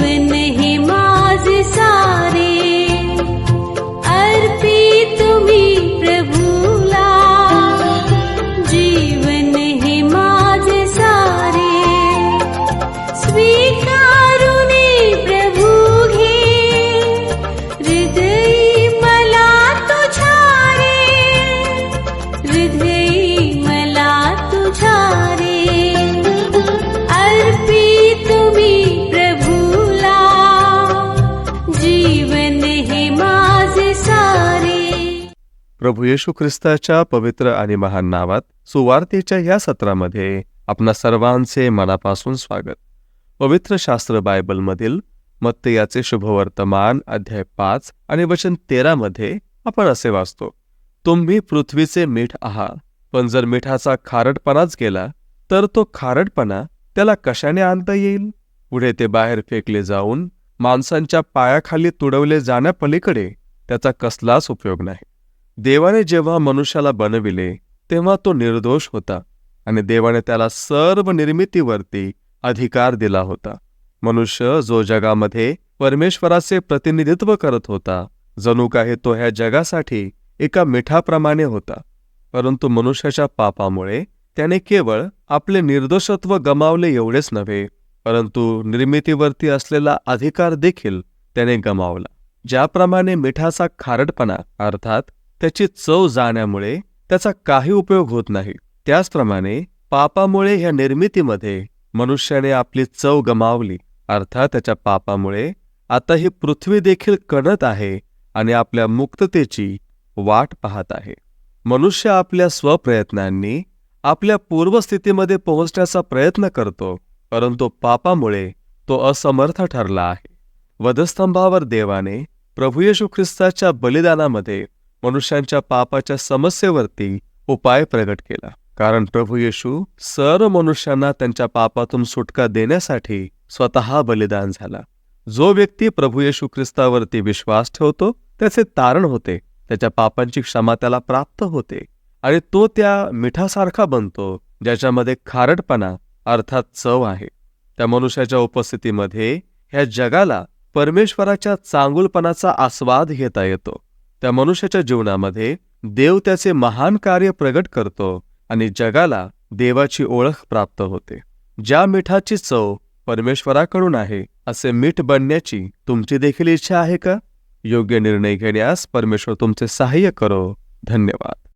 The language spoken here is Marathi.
हि मा प्रभुला जीवन हि माज सारे। स्वीकार प्रभु हे हृदय मला तु हृदये प्रभू येशू ख्रिस्ताच्या पवित्र आणि महान नावात सुवार्तेच्या या सत्रामध्ये आपणा सर्वांचे मनापासून स्वागत. पवित्र शास्त्र बायबलमधील मत्तयाचे शुभवर्तमान अध्याय पाच आणि वचन तेरामध्ये आपण असे वाचतो तुम्ही पृथ्वीचे मीठ आहात पण जर मिठाचा खारटपणाच गेला तर तो खारटपणा त्याला कशाने आणता येईल? पुढे ते बाहेर फेकले जाऊन माणसांच्या पायाखाली तुडवले जाण्यापलीकडे त्याचा कसलाच उपयोग नाही. देवाने जेव्हा मनुष्याला बनविले तेव्हा तो निर्दोष होता आणि देवाने त्याला सर्व निर्मितीवरती अधिकार दिला होता. मनुष्य जो जगामध्ये परमेश्वराचे प्रतिनिधित्व करत होता जणू काही तो ह्या जगासाठी एका मिठाप्रमाणे होता. परंतु मनुष्याच्या पापामुळे त्याने केवळ आपले निर्दोषत्व गमावले एवढेच नव्हे परंतु निर्मितीवरती असलेला अधिकार देखील त्याने गमावला ज्याप्रमाणे मिठाचा खारटपणा अर्थात त्याची चव जाण्यामुळे त्याचा काही उपयोग होत नाही. त्याचप्रमाणे पापामुळे ह्या निर्मितीमध्ये मनुष्याने आपली चव गमावली. अर्थात त्याच्या पापामुळे आता ही पृथ्वी देखील कणत आहे आणि आपल्या मुक्ततेची वाट पाहत आहे. मनुष्य आपल्या स्वप्रयत्नांनी आपल्या पूर्वस्थितीमध्ये पोहोचण्याचा प्रयत्न करतो परंतु पापामुळे तो असमर्थ ठरला आहे. वधस्तंभावर देवाने प्रभू येशू ख्रिस्ताच्या बलिदानामध्ये मनुष्यांच्या पापाच्या समस्येवरती उपाय प्रगट केला. कारण प्रभू येशू सर्व मनुष्यांना त्यांच्या पापातून सुटका देण्यासाठी स्वतः बलिदान झाला. जो व्यक्ती प्रभू येशू ख्रिस्तावरती विश्वास ठेवतो त्याचे तारण होते त्याच्या पापांची क्षमा त्याला प्राप्त होते आणि तो त्या मिठासारखा बनतो ज्याच्यामध्ये खारटपणा अर्थात चव आहे. त्या मनुष्याच्या उपस्थितीमध्ये ह्या जगाला परमेश्वराच्या चांगुलपणाचा आस्वाद घेता येतो. त्या मनुष्याच्या जीवनामध्ये देव त्याचे महान कार्य प्रगट करतो आणि जगाला देवाची ओळख प्राप्त होते. ज्या मिठाची चव परमेश्वराकडून आहे असे मीठ बनण्याची तुमची देखील इच्छा आहे का? योग्य निर्णय घेण्यास परमेश्वर तुमचे सहाय्य करो. धन्यवाद.